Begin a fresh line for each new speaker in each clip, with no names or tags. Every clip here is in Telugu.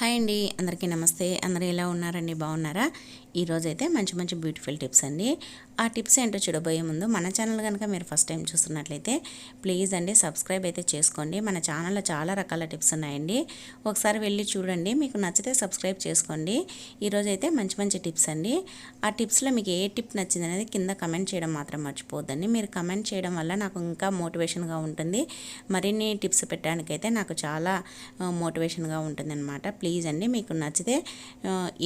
హాయ్ అండి అందరికీ నమస్తే. అందరూ ఎలా ఉన్నారండి? బాగున్నారా? ఈరోజు అయితే మంచి మంచి బ్యూటిఫుల్ టిప్స్ అండి. ఆ టిప్స్ ఏంటో చూడబోయే ముందు మన ఛానల్ కనుక మీరు ఫస్ట్ టైం చూస్తున్నట్లయితే ప్లీజ్ అండి సబ్స్క్రైబ్ అయితే చేసుకోండి. మన ఛానల్లో చాలా రకాల టిప్స్ ఉన్నాయండి. ఒకసారి వెళ్ళి చూడండి. మీకు నచ్చితే సబ్స్క్రైబ్ చేసుకోండి. ఈరోజు అయితే మంచి మంచి టిప్స్ అండి. ఆ టిప్స్లో మీకు ఏ టిప్ నచ్చింది అనేది కింద కమెంట్ చేయడం మాత్రం మర్చిపోద్దండి మీరు కమెంట్ చేయడం వల్ల నాకు ఇంకా మోటివేషన్గా ఉంటుంది. మరిన్ని టిప్స్ పెట్టడానికైతే నాకు చాలా మోటివేషన్గా ఉంటుంది అనమాట ప్లీజ్ ప్లీజ్ అండి మీకు నచ్చితే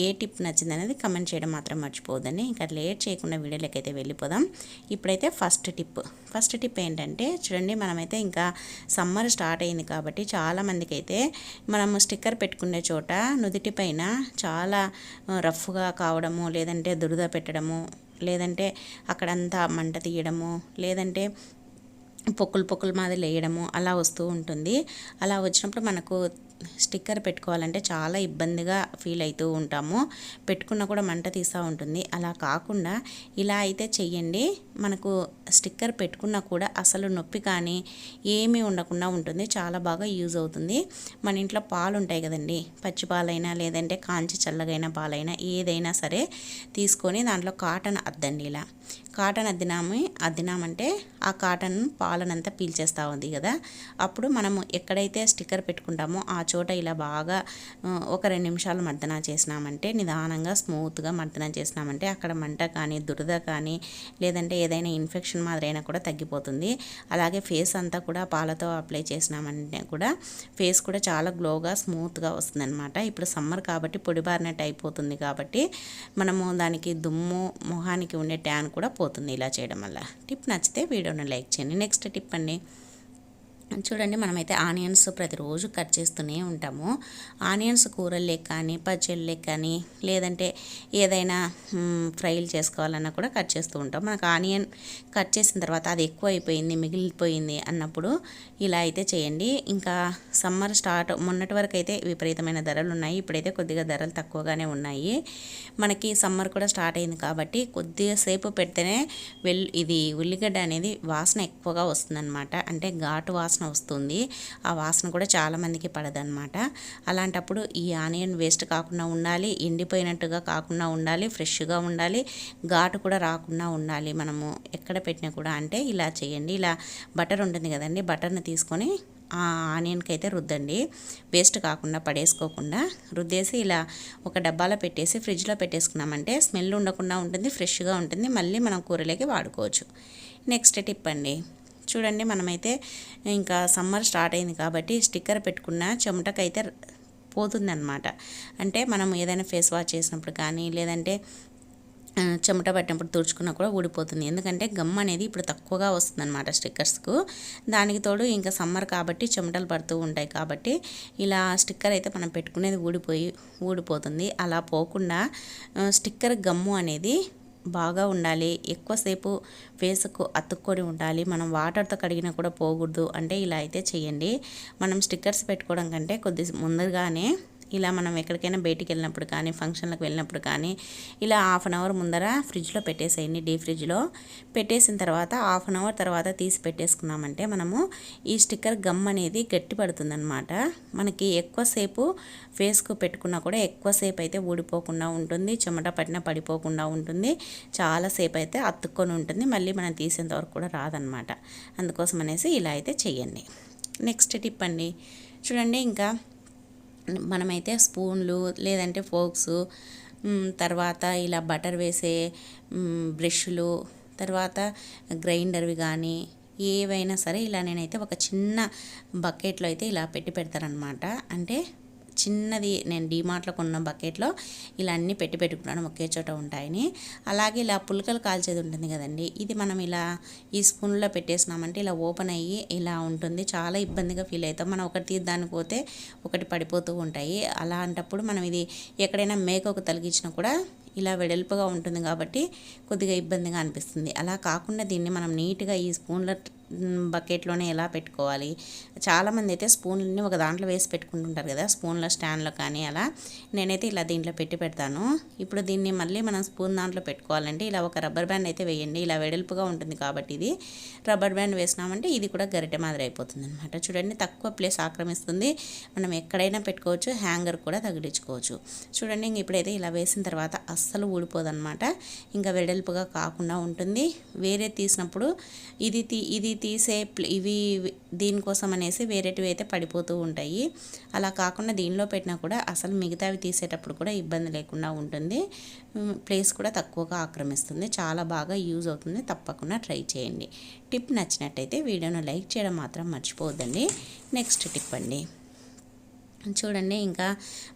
ఏ టిప్ నచ్చింది అనేది కమెంట్ చేయడం మాత్రం మర్చిపోవద్దండి. ఇంకా లేట్ చేయకుండా వీడియోలోకి అయితే వెళ్ళిపోదాం. ఇప్పుడైతే ఫస్ట్ టిప్. ఫస్ట్ టిప్ ఏంటంటే చూడండి మనమైతే ఇంకా సమ్మర్ స్టార్ట్ అయింది కాబట్టి చాలామందికి అయితే మనము స్టిక్కర్ పెట్టుకునే చోట నుదిటి పైన చాలా రఫ్గా కావడము లేదంటే దురద పెట్టడము లేదంటే అక్కడంతా మంట తీయడము లేదంటే పొక్కులు పొక్కులు మాదిరి వేయడము అలా వస్తూ ఉంటుంది. అలా వచ్చినప్పుడు మనకు స్టిక్కర్ పెట్టుకోవాలంటే చాలా ఇబ్బందిగా ఫీల్ అవుతూ ఉంటాము. పెట్టుకున్న కూడా మంట తీస్తూ ఉంటుంది. అలా కాకుండా ఇలా అయితే చెయ్యండి. మనకు స్టిక్కర్ పెట్టుకున్నా కూడా అసలు నొప్పి కానీ ఏమీ ఉండకుండా ఉంటుంది. చాలా బాగా యూజ్ అవుతుంది. మన ఇంట్లో పాలు ఉంటాయి కదండి. పచ్చి పాలైనా లేదంటే కాంచి చల్లగైన పాలైనా ఏదైనా సరే తీసుకొని దాంట్లో కాటన్ అద్దండి ఇలా. కాటన్ అద్దినాము అద్దినామంటే ఆ కాటన్ పాలనంతా పీల్చేస్తూ ఉంది కదా. అప్పుడు మనము ఎక్కడైతే స్టిక్కర్ పెట్టుకుంటామో ఆ చోట ఇలా బాగా ఒక రెండు నిమిషాలు మర్దన చేసినామంటే నిదానంగా స్మూత్గా మర్దన చేసినామంటే అక్కడ మంట కానీ దురద కానీ లేదంటే ఏదైనా ఇన్ఫెక్షన్ మాదిరైనా కూడా తగ్గిపోతుంది. అలాగే ఫేస్ అంతా కూడా పాలతో అప్లై చేసినామంటే కూడా ఫేస్ కూడా చాలా గ్లోగా స్మూత్గా వస్తుందన్నమాట. ఇప్పుడు సమ్మర్ కాబట్టి పొడిబారినట్టు అయిపోతుంది కాబట్టి మనము దానికి దుమ్ము మొహానికి ఉండే ట్యాన్ కూడా పోతుంది ఇలా చేయడం వల్ల. టిప్ నచ్చితే వీడియోను లైక్ చేయండి. నెక్స్ట్ టిప్ అండి. చూడండి మనమైతే ఆనియన్స్ ప్రతిరోజు కట్ చేస్తూనే ఉంటాము. ఆనియన్స్ కూరల్లోకి కానీ పచ్చళ్ళే కానీ లేదంటే ఏదైనా ఫ్రైలు చేసుకోవాలన్నా కూడా కట్ చేస్తూ ఉంటాం. మనకు ఆనియన్ కట్ చేసిన తర్వాత అది ఎక్కువ అయిపోయింది మిగిలిపోయింది అన్నప్పుడు ఇలా అయితే చేయండి. ఇంకా సమ్మర్ స్టార్ట్ మొన్నటి వరకు అయితే విపరీతమైన ధరలు ఉన్నాయి. ఇప్పుడైతే కొద్దిగా ధరలు తక్కువగానే ఉన్నాయి. మనకి సమ్మర్ కూడా స్టార్ట్ అయింది కాబట్టి కొద్దిగా సేపు పెడితేనే వెల్ ఇది ఉల్లిగడ్డ అనేది వాసన ఎక్కువగా వస్తుందన్నమాట. అంటే ఘాటు వాసన వస్తుంది. ఆ వాసన కూడా చాలామందికి పడదన్నమాట. అలాంటప్పుడు ఈ ఆనియన్ వేస్ట్ కాకుండా ఉండాలి ఎండిపోయినట్టుగా కాకుండా ఉండాలి ఫ్రెష్గా ఉండాలి ఘాటు కూడా రాకుండా ఉండాలి. మనము ఎక్కడ పెట్టినా కూడా అంటే ఇలా చేయండి. ఇలా బటర్ ఉంటుంది కదండి బటర్ని తీసుకొని ఆ ఆనియన్కి అయితే రుద్దండి. వేస్ట్ కాకుండా పడేసుకోకుండా రుద్దేసి ఇలా ఒక డబ్బాలో పెట్టేసి ఫ్రిడ్జ్లో పెట్టేసుకున్నామంటే స్మెల్ ఉండకుండా ఉంటుంది ఫ్రెష్గా ఉంటుంది. మళ్ళీ మనం కూరలోకి వాడుకోవచ్చు. నెక్స్ట్ టిప్ అండి. చూడండి మనమైతే ఇంకా సమ్మర్ స్టార్ట్ అయింది కాబట్టి స్టిక్కర్ పెట్టుకున్న చెమటకైతే పోతుందన్నమాట. అంటే మనం ఏదైనా ఫేస్ వాష్ చేసినప్పుడు కానీ లేదంటే చెమట పట్టినప్పుడు తుడుచుకున్నా కూడా ఊడిపోతుంది. ఎందుకంటే గమ్ అనేది ఇప్పుడు తక్కువగా వస్తుందన్నమాట స్టిక్కర్స్కు. దానికి తోడు ఇంకా సమ్మర్ కాబట్టి చెమటలు పడుతూ ఉంటాయి కాబట్టి ఇలా స్టిక్కర్ అయితే మనం పెట్టుకునేది ఊడిపోయి ఊడిపోతుంది. అలా పోకుండా స్టిక్కర్ గమ్ము అనేది బాగా ఉండాలి. ఎక్కువసేపు ఫేస్కు అతుక్కొని ఉండాలి. మనం వాటర్తో కడిగినా కూడా పోకూడదు. అంటే ఇలా అయితే చేయండి మనం స్టిక్కర్స్ పెట్టుకోవడం కంటే కొద్ది ముందుగానే ఇలా మనం ఎక్కడికైనా బయటికి వెళ్ళినప్పుడు కానీ ఫంక్షన్లకు వెళ్ళినప్పుడు కానీ ఇలా హాఫ్ అన్ అవర్ ముందర ఫ్రిడ్జ్లో పెట్టేసేయండి. డీ ఫ్రిడ్జ్లో పెట్టేసిన తర్వాత హాఫ్ అన్ అవర్ తర్వాత తీసి పెట్టేసుకున్నామంటే మనము ఈ స్టిక్కర్ గమ్ అనేది గట్టి పడుతుందన్నమాట. మనకి ఎక్కువసేపు ఫేస్కు పెట్టుకున్నా కూడా ఎక్కువసేపు అయితే ఊడిపోకుండా ఉంటుంది. చెమట పట్టిన పడిపోకుండా ఉంటుంది. చాలాసేపు అయితే అతుక్కొని ఉంటుంది. మళ్ళీ మనం తీసేంత వరకు కూడా రాదనమాట అందుకోసం అనేసి ఇలా అయితే చెయ్యండి. నెక్స్ట్ టిప్ అండి. చూడండి ఇంకా మనమైతే స్పూన్లు లేదంటే ఫోక్స్ తర్వాత ఇలా బటర్ వేసే బ్రష్లు తర్వాత గ్రైండర్వి కానీ ఏవైనా సరే ఇలా నేనైతే ఒక చిన్న బకెట్లో అయితే ఇలా పెట్టి పెడతారనమాట అంటే చిన్నది నేను డీమార్ట్లో కొన్న బకెట్లో ఇలా అన్నీ పెట్టి పెట్టుకున్నాను ఒకే చోట ఉంటాయని. అలాగే ఇలా పుల్కలు కాల్చేది ఉంటుంది కదండి ఇది మనం ఇలా ఈ స్పూన్లో పెట్టేసినామంటే ఇలా ఓపెన్ అయ్యి ఇలా ఉంటుంది. చాలా ఇబ్బందిగా ఫీల్ అవుతాం. మనం ఒకటి తీద్దానికి పోతే ఒకటి పడిపోతూ ఉంటాయి. అలాంటప్పుడు మనం ఇది ఎక్కడైనా మేకకు తలిగించినా కూడా ఇలా వెడల్పుగా ఉంటుంది కాబట్టి కొద్దిగా ఇబ్బందిగా అనిపిస్తుంది. అలా కాకుండా దీన్ని మనం నీట్గా ఈ స్పూన్లో బకెట్లోనే ఎలా పెట్టుకోవాలి? చాలామంది అయితే స్పూన్లని ఒక దాంట్లో వేసి పెట్టుకుంటుంటారు కదా స్పూన్ల స్టాండ్లో కానీ అలా. నేనైతే ఇలా దీంట్లో పెట్టి పెడతాను. ఇప్పుడు దీన్ని మళ్ళీ మనం స్పూన్ దాంట్లో పెట్టుకోవాలంటే ఇలా ఒక రబ్బర్ బ్యాండ్ అయితే వేయండి. ఇలా వెడల్పుగా ఉంటుంది కాబట్టి ఇది. రబ్బర్ బ్యాండ్ వేసినామంటే ఇది కూడా గరిటె మాదిరి అయిపోతుంది అనమాట చూడండి తక్కువ ప్లేస్ ఆక్రమిస్తుంది. మనం ఎక్కడైనా పెట్టుకోవచ్చు హ్యాంగర్ కూడా తగిలించుకోవచ్చు. చూడండి ఇంక ఇప్పుడైతే ఇలా వేసిన తర్వాత అస్సలు ఊడిపోదన్నమాట. ఇంకా వెడల్పుగా కాకుండా ఉంటుంది. వేరే తీసినప్పుడు ఇది తీ ఇది తీసే ఇవి దీనికోసం అనేసి వేరేటివి అయితే పడిపోతూ ఉంటాయి. అలా కాకుండా దీనిలో పెట్టినా కూడా అసలు మిగతావి తీసేటప్పుడు కూడా ఇబ్బంది లేకుండా ఉంటుంది. ప్లేస్ కూడా తక్కువగా ఆక్రమిస్తుంది. చాలా బాగా యూజ్ అవుతుంది. తప్పకుండా ట్రై చేయండి. టిప్ నచ్చినట్టయితే వీడియోను లైక్ చేయడం మాత్రం మర్చిపోవద్దండి. నెక్స్ట్ టిప్ అండి. చూడండి ఇంకా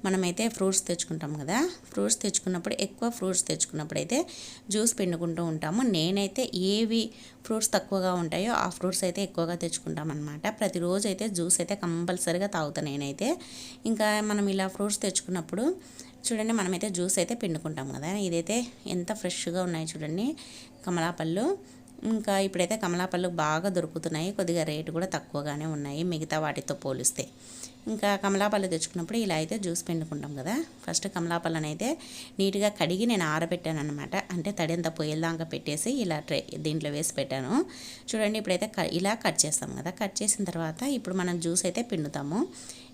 మనమైతే ఫ్రూట్స్ తెచ్చుకుంటాం కదా. ఫ్రూట్స్ తెచ్చుకున్నప్పుడు ఎక్కువ ఫ్రూట్స్ తెచ్చుకున్నప్పుడు అయితే జ్యూస్ పిండుకుంటూ ఉంటాము. నేనైతే ఏవి ఫ్రూట్స్ తక్కువగా ఉంటాయో ఆ ఫ్రూట్స్ అయితే ఎక్కువగా తెచ్చుకుంటాం అనమాట ప్రతిరోజు అయితే జ్యూస్ అయితే కంపల్సరీగా తాగుతాను నేనైతే. ఇంకా మనం ఇలా ఫ్రూట్స్ తెచ్చుకున్నప్పుడు చూడండి మనమైతే జ్యూస్ అయితే పిండుకుంటాం కదా. ఇదైతే ఎంత ఫ్రెష్గా ఉన్నాయి చూడండి. కమలాపళ్ళు ఇంకా ఇప్పుడైతే కమలాపళ్ళు బాగా దొరుకుతున్నాయి. కొద్దిగా రేటు కూడా తక్కువగానే ఉన్నాయి. మిగతా వాటితో పోలిస్తే. ఇంకా కమలాపళ్ళు తెచ్చుకున్నప్పుడు ఇలా అయితే జ్యూస్ పిండుకుంటాం కదా. ఫస్ట్ కమలాపళ్ళని అయితే నీట్గా కడిగి నేను ఆరబెట్టాను అనమాట అంటే తడింత పొయ్యేదాకా పెట్టేసి ఇలా ట్రే దీంట్లో వేసి పెట్టాను. చూడండి ఇప్పుడైతే ఇలా కట్ చేస్తాం కదా. కట్ చేసిన తర్వాత ఇప్పుడు మనం జ్యూస్ అయితే పిండుతాము.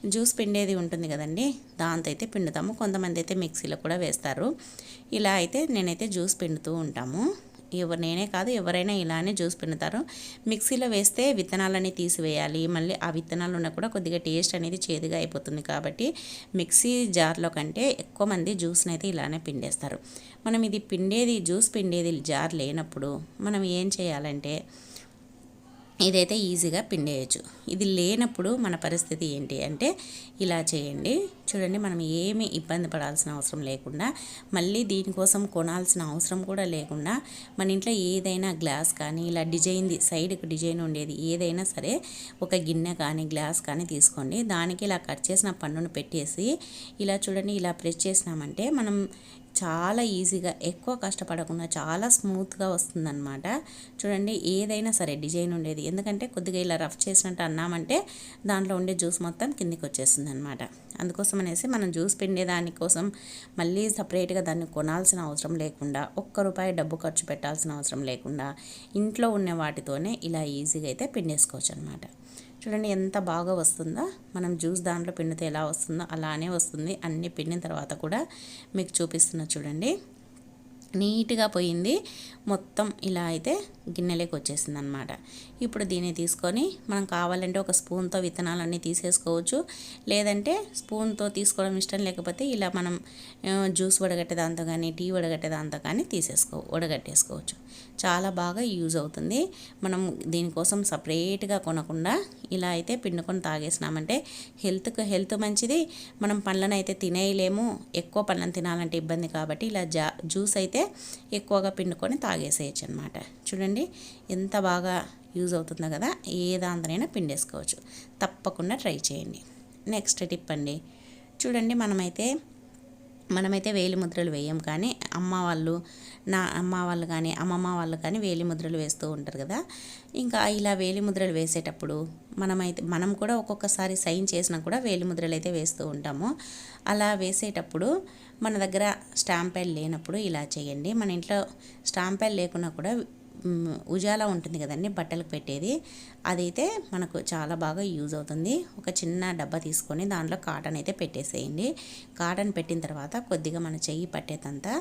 జ్యూస్ పిండేది ఉంటుంది కదండి. దాంతో అయితే పిండుతాము. కొంతమంది అయితే మిక్సీలో కూడా వేస్తారు. ఇలా అయితే నేనైతే జ్యూస్ పిండుతూ ఉంటాము. ఎవరు నేనే కాదు ఎవరైనా ఇలానే జ్యూస్ పిండుతారు. మిక్సీలో వేస్తే విత్తనాలని తీసివేయాలి. మళ్ళీ ఆ విత్తనాలు ఉన్న కూడా కొద్దిగా టేస్ట్ అనేది చేదుగా అయిపోతుంది కాబట్టి మిక్సీ జార్లో కంటే ఎక్కువ మంది జ్యూస్ని అయితే ఇలానే పిండేస్తారు. మనం ఇది పిండేది జ్యూస్ పిండేది జార్ లేనప్పుడు మనం ఏం చేయాలంటే ఇదైతే ఈజీగా పిండేయచ్చు. ఇది లేనప్పుడు మన పరిస్థితి ఏంటి అంటే ఇలా చేయండి. చూడండి మనం ఏమి ఇబ్బంది పడాల్సిన అవసరం లేకుండా మళ్ళీ దీనికోసం కొనాల్సిన అవసరం కూడా లేకుండా మన ఇంట్లో ఏదైనా గ్లాస్ కానీ ఇలా డిజైన్ది సైడ్కి డిజైన్ ఉండేది ఏదైనా సరే ఒక గిన్నె కానీ గ్లాస్ కానీ తీసుకోండి. దానికి ఇలా కట్ చేసిన పన్నును పెట్టేసి ఇలా చూడండి ఇలా ప్రెస్ చేసినామంటే మనం చాలా ఈజీగా ఎక్కువ కష్టపడకుండా చాలా స్మూత్గా వస్తుందన్నమాట. చూడండి ఏదైనా సరే డిజైన్ ఉండేది. ఎందుకంటే కొద్దిగా ఇలా రఫ్ చేసినట్టు అన్నామంటే దాంట్లో ఉండే జ్యూస్ మొత్తం కిందికి వచ్చేస్తుంది అనమాట అందుకోసం అనేసి మనం జ్యూస్ పిండే దానికోసం మళ్ళీ సపరేట్గా దాన్ని కొనాల్సిన అవసరం లేకుండా ఒక్క రూపాయి డబ్బు ఖర్చు పెట్టాల్సిన అవసరం లేకుండా ఇంట్లో ఉన్న వాటితోనే ఇలా ఈజీగా అయితే పిండేసుకోవచ్చు అనమాట చూడండి ఎంత బాగా వస్తుందో? మనం జ్యూస్ దాంట్లో పిండితే ఎలా వస్తుందో అలానే వస్తుంది. అన్ని పిండిన తర్వాత కూడా మీకు చూపిస్తున్నా చూడండి. నీట్గా పోయింది. మొత్తం ఇలా అయితే గిన్నెలోకి వచ్చేసింది అనమాట ఇప్పుడు దీన్ని తీసుకొని మనం కావాలంటే ఒక స్పూన్తో విత్తనాలన్నీ తీసేసుకోవచ్చు. లేదంటే స్పూన్తో తీసుకోవడం ఇష్టం లేకపోతే ఇలా మనం జ్యూస్ వడగట్టే దాంతో కానీ టీ వడగట్టే దాంతో కానీ తీసేసుకో వడగట్టేసుకోవచ్చు. చాలా బాగా యూజ్ అవుతుంది. మనం దీనికోసం సపరేట్గా కొనకుండా ఇలా అయితే పిండుకొని తాగేసినామంటే హెల్త్కి హెల్త్ మంచిది. మనం పండ్లను అయితే తినేయలేము. ఎక్కువ పండ్లను తినాలంటే ఇబ్బంది కాబట్టి ఇలా జా జ్యూస్ అయితే ఎక్కువగా పిండుకొని తాగేసేయచ్చు అనమాట చూడండి ఎంత బాగా యూజ్ అవుతుందో కదా ఏ దాంతనైనా పిండేసుకోవచ్చు. తప్పకుండా ట్రై చేయండి. నెక్స్ట్ టిప్ అండి. చూడండి మనమైతే మనమైతే వేలి ముద్రలు వేయం కానీ అమ్మ వాళ్ళు నా అమ్మ వాళ్ళు కానీ అమ్మమ్మ వాళ్ళు కానీ వేలి ముద్రలు వేస్తూ ఉంటారు కదా. ఇంకా ఇలా వేలి ముద్రలు వేసేటప్పుడు మనమైతే మనం కూడా ఒక్కొక్కసారి సైన్ చేసినా కూడా వేలి ముద్రలు అయితే వేస్తూ ఉంటాము. అలా వేసేటప్పుడు మన దగ్గర స్టాంప్ లేనప్పుడు ఇలా చేయండి. మన ఇంట్లో స్టాంప్ లేకున్నా కూడా ఉజాలా ఉంటుంది కదండి బట్టలకు పెట్టేది. అదైతే మనకు చాలా బాగా యూజ్ అవుతుంది. ఒక చిన్న డబ్బా తీసుకొని దాంట్లో కాటన్ అయితే పెట్టేసేయండి. కాటన్ పెట్టిన తర్వాత కొద్దిగా మన చెయ్యి పట్టేదంతా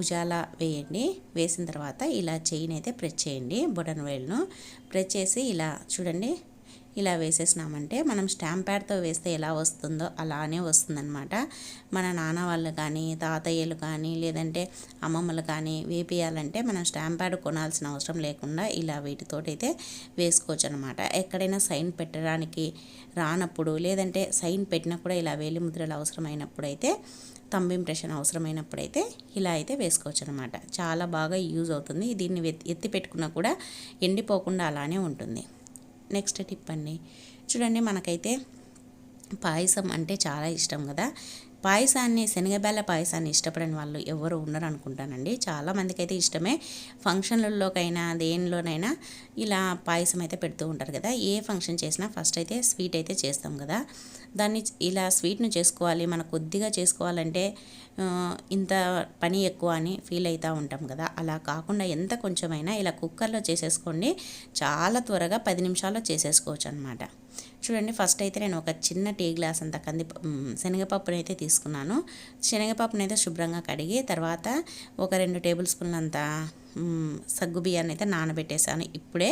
ఉజాల వేయండి. వేసిన తర్వాత ఇలా చెయ్యిని అయితే ప్రెస్ చేయండి బొటన్ వేలును ప్రెస్ చేసి ఇలా చూడండి ఇలా వేసేసినామంటే మనం స్టాంప్ ప్యాడ్తో వేస్తే ఎలా వస్తుందో అలానే వస్తుందన్నమాట. మన నాన్న వాళ్ళు కానీ తాతయ్యలు కానీ లేదంటే అమ్మమ్మలు కానీ వేపియాలంటే మనం స్టాంప్ ప్యాడ్ కొనాల్సిన అవసరం లేకుండా ఇలా వీటితోటైతే వేసుకోవచ్చు అనమాట ఎక్కడైనా సైన్ పెట్టడానికి రానప్పుడు లేదంటే సైన్ పెట్టినా కూడా ఇలా వేలి ముద్రలు అవసరమైనప్పుడు అయితే తంబ్ ఇంప్రెషన్ అవసరమైనప్పుడైతే ఇలా అయితే వేసుకోవచ్చు అనమాట చాలా బాగా యూజ్ అవుతుంది. దీన్ని ఎత్తి పెట్టుకున్నా కూడా ఎండిపోకుండా అలానే ఉంటుంది. నెక్స్ట్ టిప్ అండి. చూడండి మనకైతే పాయసం అంటే చాలా ఇష్టం కదా. పాయసాన్ని శనగబెల్ల పాయసాన్ని ఇష్టపడని వాళ్ళు ఎవరు ఉండరు అనుకుంటానండి చాలామందికి అయితే ఇష్టమే. ఫంక్షన్లలోకైనా దేనిలోనైనా ఇలా పాయసం అయితే పెడుతూ ఉంటారు కదా. ఏ ఫంక్షన్ చేసినా ఫస్ట్ అయితే స్వీట్ అయితే చేస్తాం కదా. దాన్ని ఇలా స్వీట్ను చేసుకోవాలి మన కొద్దిగా చేసుకోవాలంటే ఇంత పని ఎక్కువ అని ఫీల్ అవుతూ ఉంటాం కదా. అలా కాకుండా ఎంత కొంచెమైనా ఇలా కుక్కర్లో చేసేసుకోండి. చాలా త్వరగా పది నిమిషాల్లో చేసేసుకోవచ్చు అనమాట చూడండి ఫస్ట్ అయితే నేను ఒక చిన్న టీ గ్లాస్ అంత కంది శనగపప్పునైతే తీసుకున్నాను. తీసుకున్నాను. శనగపప్పుని అయితే శుభ్రంగా కడిగి తర్వాత ఒక రెండు టేబుల్ స్పూన్లంత సగ్గు బియ్యాన్ని అయితే నానబెట్టేశాను. ఇప్పుడే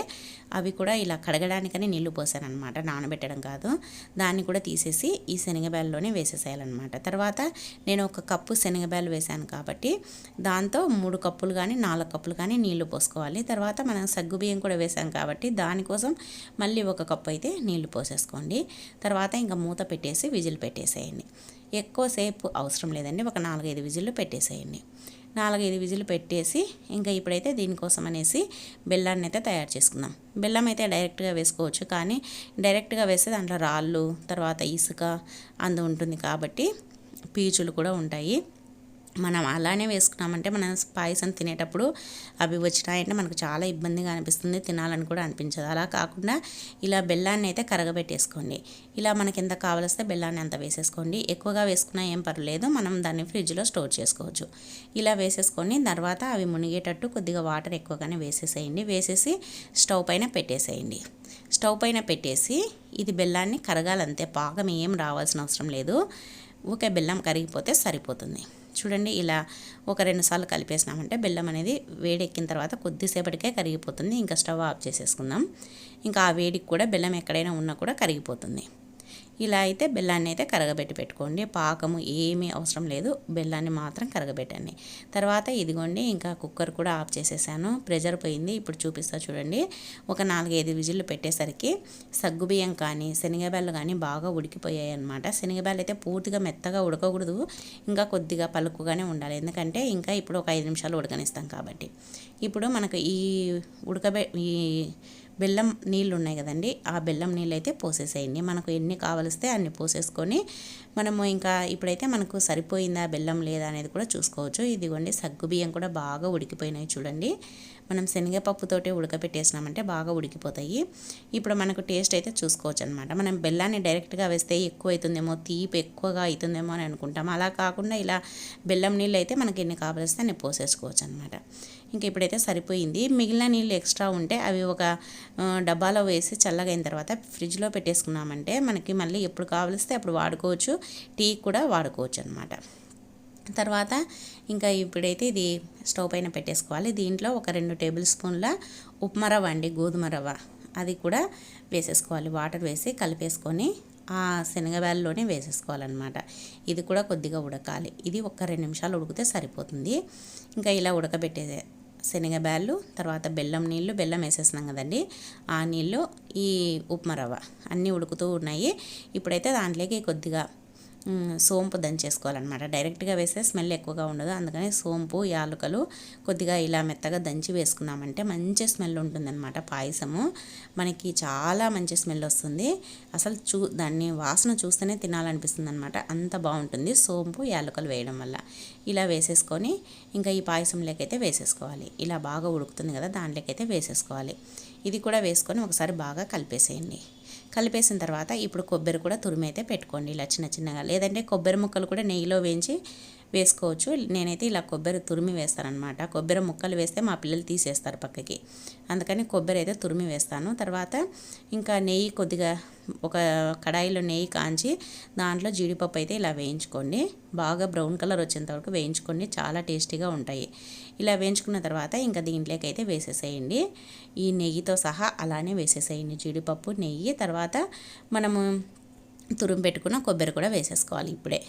అవి కూడా ఇలా కడగడానికని నీళ్ళు పోసాను అనమాట నానబెట్టడం కాదు. దాన్ని కూడా తీసేసి ఈ శనగబ్యాల్లోనే వేసేసేయాలన్నమాట. తర్వాత నేను ఒక కప్పు శనగబ్యాలు వేసాను కాబట్టి దాంతో మూడు కప్పులు కానీ నాలుగు కప్పులు కానీ నీళ్ళు పోసుకోవాలి. తర్వాత మనం సగ్గు బియ్యం కూడా వేసాం కాబట్టి దానికోసం మళ్ళీ ఒక కప్పు అయితే నీళ్ళు పోసేసుకోండి. తర్వాత ఇంకా మూత పెట్టేసి విజిల్ పెట్టేసేయండి. ఎక్కువసేపు అవసరం లేదండి. ఒక నాలుగైదు విజిల్లు పెట్టేసేయండి. నాలుగైదు విజులు పెట్టేసి ఇంకా ఇప్పుడైతే దీనికోసం అనేసి బెల్లాన్ని అయితే తయారు చేసుకుందాం. బెల్లం అయితే డైరెక్ట్గా వేసుకోవచ్చు కానీ డైరెక్ట్గా వేస్తే దాంట్లో రాళ్ళు తర్వాత ఇసుక అందు ఉంటుంది కాబట్టి పీచులు కూడా ఉంటాయి. మనం అలానే వేసుకున్నామంటే మనం పాయసం తినేటప్పుడు అవి వచ్చినాయంటే మనకు చాలా ఇబ్బందిగా అనిపిస్తుంది తినాలని కూడా అనిపించదు. అలా కాకుండా ఇలా బెల్లాన్ని అయితే కరగబెట్టేసుకోండి. ఇలా మనకి ఎంత కావలిస్తే బెల్లాన్ని అంత వేసేసుకోండి. ఎక్కువగా వేసుకున్నా ఏం పర్లేదు మనం దాన్ని ఫ్రిడ్జ్లో స్టోర్ చేసుకోవచ్చు. ఇలా వేసేసుకొని తర్వాత అవి మునిగేటట్టు కొద్దిగా వాటర్ ఎక్కువగానే వేసేసేయండి. వేసేసి స్టవ్ పైన పెట్టేసేయండి. స్టవ్ పైన పెట్టేసి ఇది బెల్లాన్ని కరగాలంతే పాకం ఏం రావాల్సిన అవసరం లేదు. ఊకే బెల్లం కరిగిపోతే సరిపోతుంది. చూడండి ఇలా ఒక రెండు సార్లు కలిపేసినామంటే బెల్లం అనేది వేడెక్కిన తర్వాత కొద్దిసేపటికే కరిగిపోతుంది. ఇంకా స్టవ్ ఆఫ్ చేసేసుకుందాం. ఇంకా ఆ వేడికి కూడా బెల్లం ఎక్కడైనా ఉన్నా కూడా కరిగిపోతుంది. ఇలా అయితే బెల్లాన్ని అయితే కరగబెట్టి పెట్టుకోండి. పాకము ఏమీ అవసరం లేదు. బెల్లాన్ని మాత్రం కరగబెట్టండి. తర్వాత ఇదిగోండి ఇంకా కుక్కర్ కూడా ఆఫ్ చేసేసాను. ప్రెజర్ పోయింది. ఇప్పుడు చూపిస్తా చూడండి. ఒక నాలుగైదు విజిల్లు పెట్టేసరికి సగ్గుబియ్యం కానీ శనగబెల్లు కానీ బాగా ఉడికిపోయాయి అనమాట శనగబెల్లు అయితే పూర్తిగా మెత్తగా ఉడకకూడదు. ఇంకా కొద్దిగా పలుకుగానే ఉండాలి. ఎందుకంటే ఇంకా ఇప్పుడు ఒక ఐదు నిమిషాలు ఉడకనిస్తాం కాబట్టి. ఇప్పుడు మనకు ఈ ఉడకబె ఈ బెల్లం నీళ్ళు ఉన్నాయి కదండి ఆ బెల్లం నీళ్ళు అయితే పోసేసేయండి. మనకు ఎన్ని కావలిస్తే అన్ని పోసేసుకొని మనము ఇంకా ఇప్పుడైతే మనకు సరిపోయిందా బెల్లం లేదా అనేది కూడా చూసుకోవచ్చు. ఇదిగోండి సగ్గు బియ్యం కూడా బాగా ఉడికిపోయినాయి చూడండి. మనం శనగపప్పుతోటి ఉడకపెట్టేసినామంటే బాగా ఉడికిపోతాయి. ఇప్పుడు మనకు టేస్ట్ అయితే చూసుకోవచ్చు అనమాట మనం బెల్లాన్ని డైరెక్ట్గా వేస్తే ఎక్కువ అవుతుందేమో తీపి ఎక్కువగా అవుతుందేమో అని అనుకుంటాం. అలా కాకుండా ఇలా బెల్లం నీళ్ళు అయితే మనకి ఎన్ని కావలిస్తే అన్ని పోసేసుకోవచ్చు అనమాట ఇంక ఇప్పుడైతే సరిపోయింది. మిగిలిన నీళ్ళు ఎక్స్ట్రా ఉంటే అవి ఒక డబ్బాలో వేసి చల్లగైన తర్వాత ఫ్రిడ్జ్లో పెట్టేసుకున్నామంటే మనకి మళ్ళీ ఎప్పుడు కావలిస్తే అప్పుడు వాడుకోవచ్చు. టీ కూడా వాడుకోవచ్చు అనమాట తర్వాత ఇంకా ఇప్పుడైతే ఇది స్టవ్ పైన పెట్టేసుకోవాలి. దీంట్లో ఒక రెండు టేబుల్ స్పూన్ల ఉప్మా రవ్వ అండి గోధుమ రవ్వ. అది కూడా వేసేసుకోవాలి. వాటర్ వేసి కలిపేసుకొని ఆ శనగవేలలోనే వేసేసుకోవాలన్నమాట. ఇది కూడా కొద్దిగా ఉడకాలి. ఇది ఒక రెండు నిమిషాలు ఉడికితే సరిపోతుంది. ఇంకా ఇలా ఉడకబెట్టే శనగబ్యాళ్ళు తర్వాత బెల్లం నీళ్ళు బెల్లం వేసేసినాం కదండి. ఆ నీళ్ళు ఈ ఉప్మా రవ్వ అన్నీ ఉడుకుతూ ఉన్నాయి. ఇప్పుడైతే దాంట్లోకి కొద్దిగా సోంపు దంచేసుకోవాలన్నమాట. డైరెక్ట్గా వేస్తే స్మెల్ ఎక్కువగా ఉండదు. అందుకని సోంపు యాలుకలు కొద్దిగా ఇలా మెత్తగా దంచి వేసుకున్నామంటే మంచి స్మెల్ ఉంటుందన్నమాట పాయసము. మనకి చాలా మంచి స్మెల్ వస్తుంది. అసలు చూ దాన్ని వాసన చూస్తేనే తినాలనిపిస్తుంది అనమాట అంత బాగుంటుంది సోంపు యాలుకలు వేయడం వల్ల. ఇలా వేసేసుకొని ఇంకా ఈ పాయసంలోకైతే వేసేసుకోవాలి. ఇలా బాగా ఉడుకుతుంది కదా దాంట్లోకైతే వేసేసుకోవాలి. ఇది కూడా వేసుకొని ఒకసారి బాగా కలిపేసేయండి. కలిపేసిన తర్వాత ఇప్పుడు కొబ్బరి కూడా తురిమైతే పెట్టుకోండి. ఇలా చిన్న చిన్నగా లేదంటే కొబ్బరి ముక్కలు కూడా నెయ్యిలో వేయించి వేసుకోవచ్చు. నేనైతే ఇలా కొబ్బరి తురిమి వేస్తానమాట కొబ్బరి ముక్కలు వేస్తే మా పిల్లలు తీసేస్తారు పక్కకి. అందుకని కొబ్బరి అయితే తురిమి వేస్తాను. తర్వాత ఇంకా నెయ్యి కొద్దిగా ఒక కడాయిలో నెయ్యి కాంచి దాంట్లో జీడిపప్పు అయితే ఇలా వేయించుకోండి. బాగా బ్రౌన్ కలర్ వచ్చేంత వరకు వేయించుకోండి. చాలా టేస్టీగా ఉంటాయి. ఇలా వేయించుకున్న తర్వాత ఇంకా దీంట్లోకి అయితే వేసేసేయండి. ఈ నెయ్యితో సహా అలానే వేసేసేయండి జీడిపప్పు నెయ్యి. తర్వాత మనము తురుము పెట్టుకున్న కొబ్బరి కూడా వేసేసుకోవాలి ఇప్పుడే.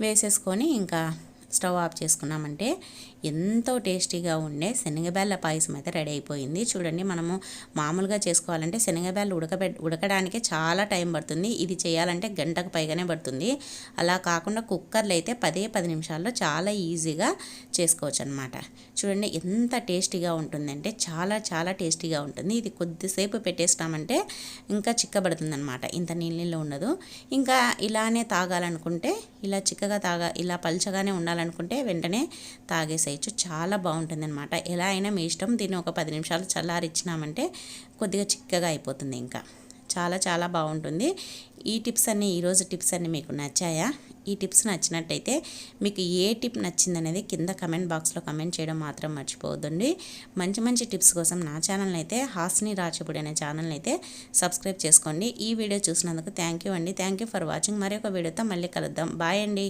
వేసేసుకొని ఇంకా స్టవ్ ఆఫ్ చేసుకున్నామంటే ఎంతో టేస్టీగా ఉండే శనగబెల్ల పాయసం అయితే రెడీ అయిపోయింది. చూడండి మనము మామూలుగా చేసుకోవాలంటే శనగబేళ్ళు ఉడకబె ఉడకడానికి చాలా టైం పడుతుంది. ఇది చేయాలంటే గంటకు పైగానే పడుతుంది. అలా కాకుండా కుక్కర్లో అయితే పదే పది నిమిషాల్లో చాలా ఈజీగా చేసుకోవచ్చు అనమాట చూడండి ఎంత టేస్టీగా ఉంటుందంటే చాలా చాలా టేస్టీగా ఉంటుంది. ఇది కొద్దిసేపు పెట్టేస్తామంటే ఇంకా చిక్కబడుతుంది అనమాట ఇంత నీళ్ళలో ఉండదు. ఇంకా ఇలానే తాగాలనుకుంటే ఇలా చిక్కగా తాగా ఇలా పల్చగానే ఉండాలనుకుంటే వెంటనే చేయొచ్చు చాలా బాగుంటుంది అనమాట ఎలా అయినా మీ ఇష్టం దీన్ని ఒక పది నిమిషాలు చల్లారిచ్చినామంటే కొద్దిగా చిక్కగా అయిపోతుంది ఇంకా. చాలా చాలా బాగుంటుంది. ఈ టిప్స్ అన్నీ ఈరోజు టిప్స్ అన్నీ మీకు నచ్చాయా? ఈ టిప్స్ నచ్చినట్టయితే మీకు ఏ టిప్ నచ్చిందనేది కింద కమెంట్ బాక్స్లో కమెంట్ చేయడం మాత్రం మర్చిపోవద్దండి. మంచి మంచి టిప్స్ కోసం నా ఛానల్ని అయితే హాస్ని రాచపుడి అనే ఛానల్ని అయితే సబ్స్క్రైబ్ చేసుకోండి. ఈ వీడియో చూసినందుకు థ్యాంక్ యూ అండి. Thank you for watching. మరొక ఒక వీడియోతో మళ్ళీ కలుద్దాం. బాయ్ అండి.